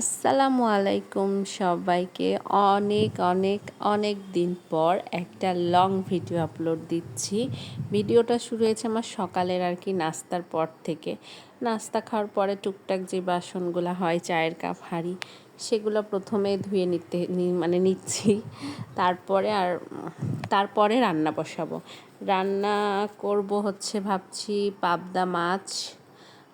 আসসালামু আলাইকুম সবাইকে। অনেক অনেক অনেক দিন পর একটা লং ভিডিও আপলোড দিচ্ছি। ভিডিওটা শুরু হয়েছে আমার সকালের আর কি নাস্তার পর থেকে। নাস্তা খাওয়ার পরে টুকটাক যে বাসনগুলো হয়, চায়ের কাপ, হাঁড়ি, সেগুলো প্রথমে ধুয়ে নিতে মানে নিচ্ছি। তারপরে আর, তারপরে রান্না বসাবো। রান্না করব হচ্ছে ভাবছি পাবদা মাছ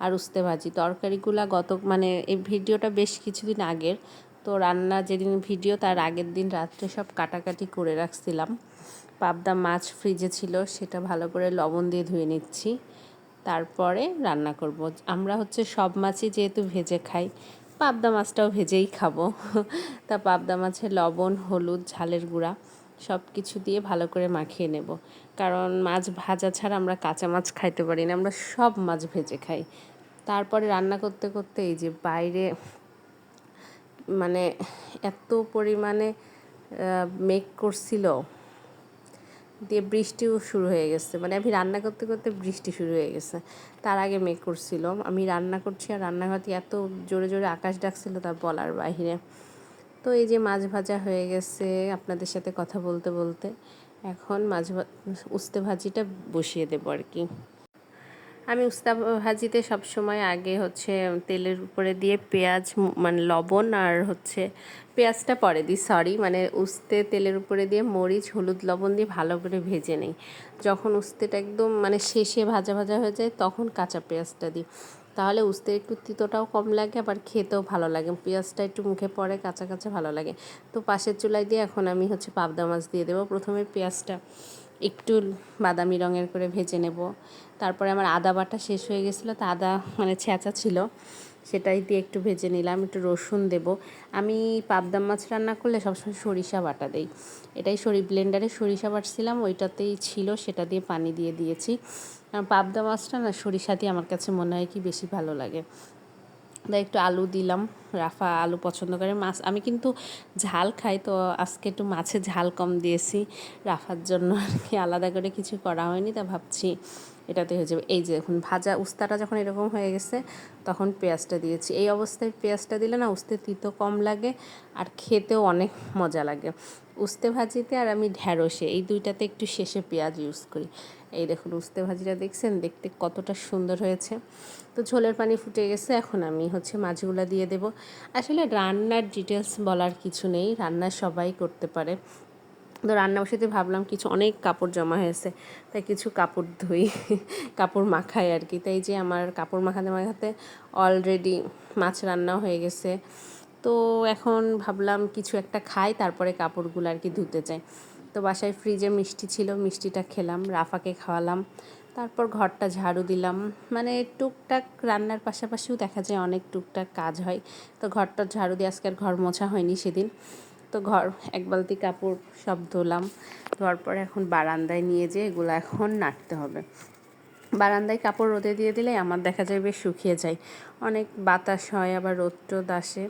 আর উস্তে ভাজি। তরকারিগুলা গত মানে এই ভিডিওটা বেশ কিছুদিন আগের। তো রান্না যেদিন ভিডিও, তার আগের দিন রাত্রে সব কাটাকাটি করে রাখছিলাম। পাবদা মাছ ফ্রিজে ছিল, সেটা ভালো করে লবণ দিয়ে ধুয়ে নিচ্ছি। তারপরে রান্না করব। আমরা হচ্ছে সব মাছই যেহেতু ভেজে খাই, পাবদা মাছটাও ভেজেই খাব। তা পাবদা মাছের লবণ, হলুদ, ঝালের গুঁড়া সব কিছু দিয়ে ভালো করে মাখিয়ে নেব। কারণ মাছ ভাজা ছাড়া আমরা কাঁচা মাছ খাইতে পারি না, আমরা সব মাছ ভেজে খাই। তারপরে রান্না করতে করতে এই যে বাইরে মানে এত পরিমাণে মেক করছিল, দিয়ে বৃষ্টিও শুরু হয়ে গেছে। মানে আমি রান্না করতে করতে বৃষ্টি শুরু হয়ে গেছে। তার আগে মেক করছিল। আমি রান্না করছি আর রান্নাঘরটি এত জোরে জোরে আকাশ ডাকছিল তার বলার বাহিরে তো এই যে মাছ ভাজা হয়ে গেছে আপনাদের সাথে কথা বলতে বলতে, এখন মাছ উস্তে ভাজিটা বসিয়ে দেবো আর কি। আমি উস্তা ভাজিতে সবসময় আগে হচ্ছে তেলের উপরে দিয়ে পেঁয়াজ মানে লবণ আর হচ্ছে পেঁয়াজটা পরে দিই সরি মানে উস্তে তেলের উপরে দিয়ে মরিচ, হলুদ, লবণ দিয়ে ভালো করে ভেজে নেই। যখন উস্তেটা একদম মানে শেষে ভাজা ভাজা হয়ে যায়, তখন কাঁচা পেঁয়াজটা দিই। তাহলে উস্তে একটু তিতোটাও কম লাগে, আবার খেতেও ভালো লাগে। পেঁয়াজটা একটু মুখে পড়ে কাঁচা কাঁচা ভালো লাগে। তো পাশের চুলায় দিয়ে এখন আমি হচ্ছে পাবদা মাছ দিয়ে দেবো। প্রথমে পেঁয়াজটা একটু বাদামি রঙের করে ভেজে নেব। তারপরে আমার আদা বাটা শেষ হয়ে গেছিল। তা আদা মানে ছেঁচা ছিল। সেটাই দিয়ে একটু ভেজে নিলাম, একটু রসুন দেব। আমি পাবদা মাছ রান্না করলে সবসময় সরিষা বাটা দেই। এটাই সরি ব্লেন্ডারে সরিষা বাটছিলাম, ওইটাতেই ছিল, সেটা দিয়ে পানি দিয়ে দিয়েছি। পাবদা মাছটা না, সরিষা দিয়ে আমার কাছে মনে হয় কি বেশি ভালো লাগে। তাই একটু আলু দিলাম, রাফা আলু পছন্দ করে। মাছ, আমি কিন্তু ঝাল খাই, তো আজকে একটু মাছে ঝাল কম দিয়েছি। রাফার জন্য আর কি আলাদা করে কিছু করা হয়নি, তা ভাবছি এটাতে হয়ে যাবে। এই যে এখন ভাজা উস্তাটা যখন এরকম হয়ে গেছে, তখন পেঁয়াজটা দিয়েছি। এই অবস্থায় পেঁয়াজটা দিলে না উস্তে তিতো কম লাগে আর খেতেও অনেক মজা লাগে। উস্তে ভাজিতে আর আমি ঢ্যাঁড়সে, এই দুইটাতে একটু শেষে পেঁয়াজ ইউজ করি। এই দেখুন উস্তে ভাজিটা দেখছেন? দেখতে কতটা সুন্দর হয়েছে। তো ঝোলের পানি ফুটে গেছে, এখন আমি হচ্ছে মাছগুলো দিয়ে দেব। আসলে রান্নার ডিটেলস বলার কিছু নেই, রান্না সবাই করতে পারে। তো রান্না বসাতে ভাবলাম কিছু অনেক কাপড় জমা হয়েছে। তাই কিছু কাপড় ধুই, কাপড় মাখাই আর কি। তাই যে আমার কাপড় মাখাতে মাখাতে অলরেডি মাছ রান্নাও হয়ে গেছে। তো এখন ভাবলাম কিছু একটা খাই, তারপরে কাপড়গুলো আর কি ধুতে চাই। তো বাসায় ফ্রিজে মিষ্টি ছিল, মিষ্টিটা খেলাম, রাফাকে খাওয়ালাম। তারপর ঘরটা ঝাড়ু দিলাম। মানে টুকটাক রান্নার পাশাপাশিও দেখা যায় অনেক টুকটাক কাজ হয়। তো ঘরটা ঝাড়ু দিয়ে আজকে আর ঘর মোছা হয়নি সেদিন। তো ঘর, এক বালতি কাপড় সব ধুলাম। ধোয়ার পরে এখন বারান্দায় নিয়ে যেয়ে এগুলো এখন নাড়তে হবে। বারান্দায় কাপড় রোদে দিয়ে দিলে আমার দেখা যায় বেশ শুকিয়ে যায়। অনেক বাতাস হয়, আবার রোদ টোদ আসে।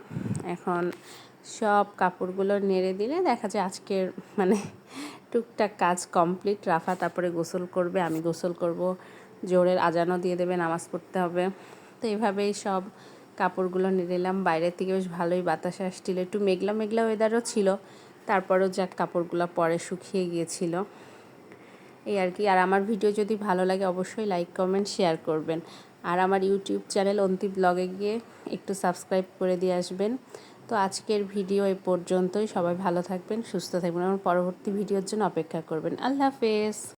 এখন সব কাপড়গুলো নেড়ে দিলে দেখা যায় আজকের মানে টুকটাক কাজ কমপ্লিট। রাফা তারপরে গোসল করবে, আমি গোসল করব। জোরের আজানও দিয়ে দেবে, নামাজ পড়তে হবে। তো এইভাবেই সব কাপড়গুলো নিলাম। বাইরের থেকে বেশ ভালোই বাতাস আসছিল। একটু মেঘলা মেঘলা ওয়েদারও ছিল। তারপরেও যাক, কাপড়গুলো পরে শুকিয়ে গিয়েছিল। এই আর কি। আর আমার ভিডিও যদি ভালো লাগে, অবশ্যই লাইক কমেন্ট শেয়ার করবেন। আর আমার ইউটিউব চ্যানেল অন্তি ব্লগে গিয়ে একটু সাবস্ক্রাইব করে দিয়ে আসবেন। তো আজকের ভিডিও এই পর্যন্তই। সবাই ভালো থাকবেন, সুস্থ থাকবেন আমার পরবর্তী ভিডিওর জন্য অপেক্ষা করবেন। আল্লাহ হাফেজ।